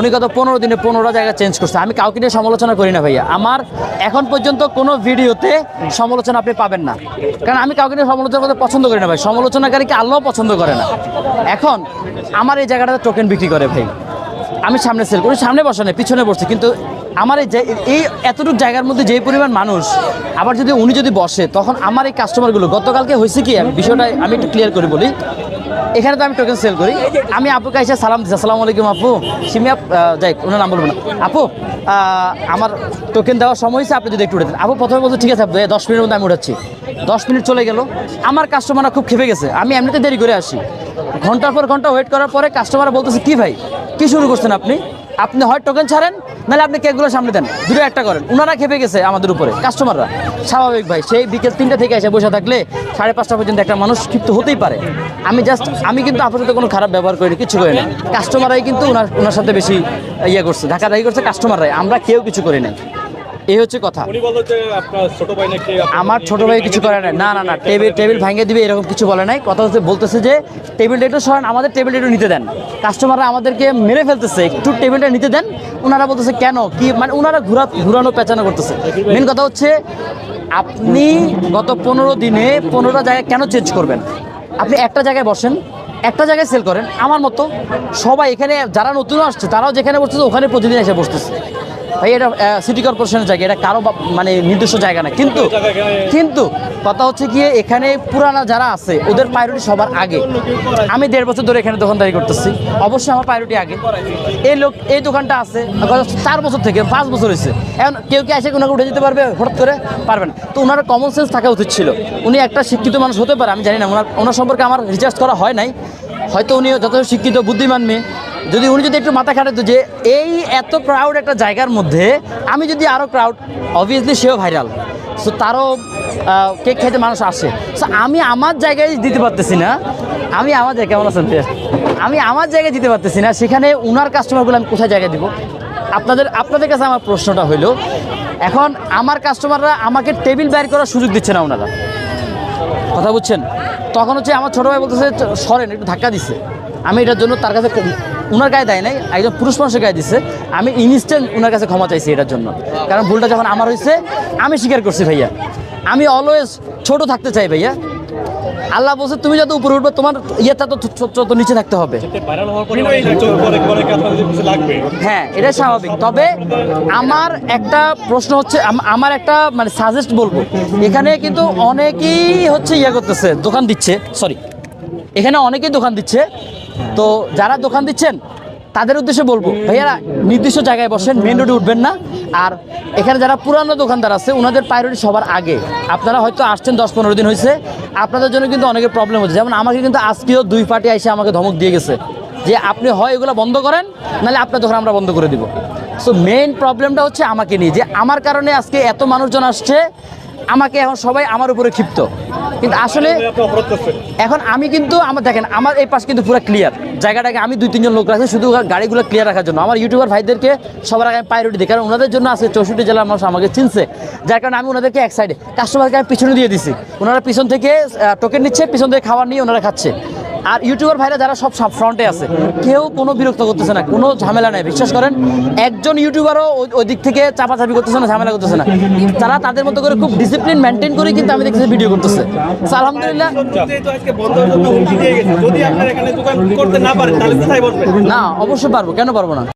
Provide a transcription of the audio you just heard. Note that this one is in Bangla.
উনি গত পনেরো দিনে পনেরো জায়গা চেঞ্জ করছে। আমি কাউকে নিয়ে সমালোচনা করি না ভাইয়া। আমার এখন পর্যন্ত কোনো ভিডিওতে সমালোচনা আপনি পাবেন না। কারণ আমি কাউকে নিয়ে সমালোচনা করতে পছন্দ করি না ভাই। সমালোচনাকারীকে আল্লাহ পছন্দ করে না। এখন আমার এই জায়গাটাতে টোকেন বিক্রি করে ভাই। আমি সামনে সেল করি। সামনে বসে না পিছনে বসছি। কিন্তু আমার এই যে- এতটুকু জায়গার মধ্যে যেই পরিমাণ মানুষ আবার যদি উনি যদি বসে তখন আমার এই কাস্টমারগুলো গতকালকে হয়েছে কি বিষয়টা আমি একটু ক্লিয়ার করি বলি। এখানে তো আমি টোকেন সেল করি। আমি আপুকে এসে সালাম দিচ্ছি আসসালামু আলাইকুম আপু। সিমি আপ যাই ওনার নাম বলব না। আপু আমার টোকেন দেওয়ার সময় হয়েছে আপনি যদি একটু উঠে দেন আপু প্রথমে বলছে ঠিক আছে আপু, দশ মিনিটের মধ্যে আমি উঠাচ্ছি। দশ মিনিট চলে গেল। আমার কাস্টমাররা খুব খেপে গেছে। আমি এমনিতে দেরি করে আসি। ঘণ্টার পর ঘণ্টা ওয়েট করার পরে কাস্টমাররা বলতেছে কি ভাই? কি শুরু করছেন আপনি? আপনি হয় টোকেন ছাড়েন, নাহলে আপনি কেকগুলো সামনে দেন। দুটো একটা করেন। ওনারা খেপে গেছে আমাদের উপরে কাস্টমাররা স্বাভাবিক ভাই, সেই বিকেল তিনটা থেকে এসে বসে থাকলে সাড়ে পাঁচটা পর্যন্ত একটা মানুষ ক্ষিপ্ত হতেই পারে। আমি জাস্ট আমি কিন্তু আপাতত কোনো খারাপ ব্যবহার করিনি, কিছু করি না কাস্টমাররাই কিন্তু ওনার ওনার সাথে বেশি ইয়ে করছে ঢাকারাই করছে কাস্টমাররাই আমরা কেউ কিছু করি নাই। এই হচ্ছে কথা। আমার ছোট ভাই কিছু করে নাই। না না না টেবিল টেবিল ভাঙিয়ে দিবে এরকম কিছু বলে নাই। কথা হচ্ছে বলতেছে যে টেবিলটা একটু সরান আমাদের টেবিলটা একটু নিতে দেন। কাস্টমাররা আমাদেরকে মেরে ফেলতেছে একটু টেবিলটা নিতে দেন। ওনারা বলতেছে কেন? কি? মানে ওনারা ঘুরা ঘুরানো পেঁচানো করতেছে। মেন কথা হচ্ছে আপনি গত পনেরো দিনে পনেরোটা জায়গায় কেন চেঞ্জ করবেন? আপনি একটা জায়গায় বসেন একটা জায়গায় সেল করেন। আমার মতো সবাই এখানে যারা নতুন আসছে তারাও যেখানে বসতেছে ওখানে প্রতিদিন এসে বসতেছে। ভাই, এটা সিটি কর্পোরেশনের জায়গা, এটা কারও মানে নির্দিষ্ট জায়গা না। কিন্তু কিন্তু কথা হচ্ছে গিয়ে এখানে পুরানা যারা আছে, ওদের প্রায়োরিটি সবার আগে। আমি দেড় বছর ধরে এখানে দোকানদারি করতেছি। অবশ্যই আমার প্রায়োরিটি আগে। এই লোক, এই দোকানটা আছে চার বছর থেকে, পাঁচ বছর হয়েছে। এখন কেউ কি এসে ওনাকে উঠে যেতে পারবে, হঠাৎ করে? পারবে না। তো ওনার কমন সেন্স থাকা উচিত ছিল। উনি একটা শিক্ষিত মানুষ হতে পারে, আমি জানি না। ওনার ওনার সম্পর্কে আমার রিচার্জ করা হয় নাই। হয়তো উনি যথেষ্ট শিক্ষিত, বুদ্ধিমান মেয়ে। যদি উনি যদি একটু মাথা খাটাতো যে এই এত ক্রাউড একটা জায়গার মধ্যে, আমি যদি আরও ক্রাউড অবভিয়াসলি সেও ভাইরাল সো তারও কেক খাইতে মানুষ আসে। সো আমি আমার জায়গায় দিতে পারতেছি না। আমি আমার জায়গায়, কেমন আছেন? আমি আমার জায়গায় দিতে পারতেছি না। সেখানে উনার কাস্টমারগুলো আমি কোথায় জায়গায় দিব? আপনাদের আপনাদের কাছে আমার প্রশ্নটা হইল, এখন আমার কাস্টমাররা আমাকে টেবিল বাইর করার সুযোগ দিচ্ছে না ওনারা কথা বুঝছেন? তখন হচ্ছে আমার ছোটো ভাই বলতেছে সরেন, একটু ধাক্কা দিচ্ছে আমি এটার জন্য তার কাছে উনার গায়ে দেয় নাই একজন পুরুষ মানুষের গায়ে দিচ্ছে আমি ইনস্ট্যান্ট ওনার কাছে ক্ষমা চাইছি এটার জন্য। কারণ ভুলটা যখন আমার হয়েছে আমি স্বীকার করছি ভাইয়া। আমি অলওয়েজ ছোট থাকতে চাই ভাইয়া। আল্লাহ বলছে তুমি যত উপরে উঠবে তোমার ইয়েটা তো ছোট তত নিচে থাকতে হবে। হ্যাঁ এটা স্বাভাবিক। তবে আমার একটা প্রশ্ন হচ্ছে আমার একটা মানে সাজেস্ট বলব। এখানে কিন্তু অনেকেই হচ্ছে ইয়ে করতেছে দোকান দিচ্ছে সরি এখানে অনেকেই দোকান দিচ্ছে। তো যারা দোকান দিচ্ছেন, তাদের উদ্দেশ্যে বলব, ভাইয়ারা নির্দিষ্ট জায়গায় বসেন মেন রোডে উঠবেন না। আর এখানে যারা পুরানো দোকানদার আছে ওনাদের প্রায়োরিটি সবার আগে। আপনারা হয়তো আসছেন দশ পনেরো দিন হয়েছে, আপনাদের জন্য কিন্তু অনেকের প্রবলেম হচ্ছে। যেমন আমাকে কিন্তু আজকেও দুই পার্টি এসে আমাকে ধমক দিয়ে গেছে, যে আপনি হয় এগুলো বন্ধ করেন, নাহলে আপনার দোকান আমরা বন্ধ করে দিব। সো মেইন প্রবলেমটা হচ্ছে আমাকে নিয়ে, যে আমার কারণে আজকে এত মানুষজন আসছে, আমাকে এখন সবাই আমার উপরে ক্ষিপ্ত। কিন্তু আসলে অপরাধ করছেন এখন আমি কিন্তু আমার দেখেন আমার এই পাশ কিন্তু পুরো ক্লিয়ার জায়গাটাকে আমি দুই তিনজন লোক রাখছি শুধু গাড়িগুলো ক্লিয়ার রাখার জন্য। আমার ইউটিউবার ভাইদেরকে সবার আগে আমি প্রায়োরিটি দিই কারণ ওনাদের জন্য আছে চৌষট্টি জেলার মানুষ আমাকে চিনছে। যার কারণে আমি ওনাদেরকে এক সাইডে কাস্টমারকে আমি পিছনে দিয়ে দিছি। ওনারা পিছন থেকে টোকেন নিচ্ছে পিছন থেকে খাবার নিয়ে ওনারা খাচ্ছে। আর ইউটিউবার ভাইরা যারা সব সব ফ্রন্টে আছে, কেউ কোনো বিরক্ত করতেছে না, কোনো ঝামেলা নেই। বিশ্বাস করেন, একজন ইউটিউবারও ওই- দিক থেকে চাপাচাপি করতেছে না, ঝামেলা করতেছে না। তারা তাদের মতো করে খুব ডিসিপ্লিন মেনটেন করে কিন্তু আমি দেখতেছি ভিডিও করতেছে। আলহামদুলিল্লাহ না অবশ্যই পারব, কেন পারব না?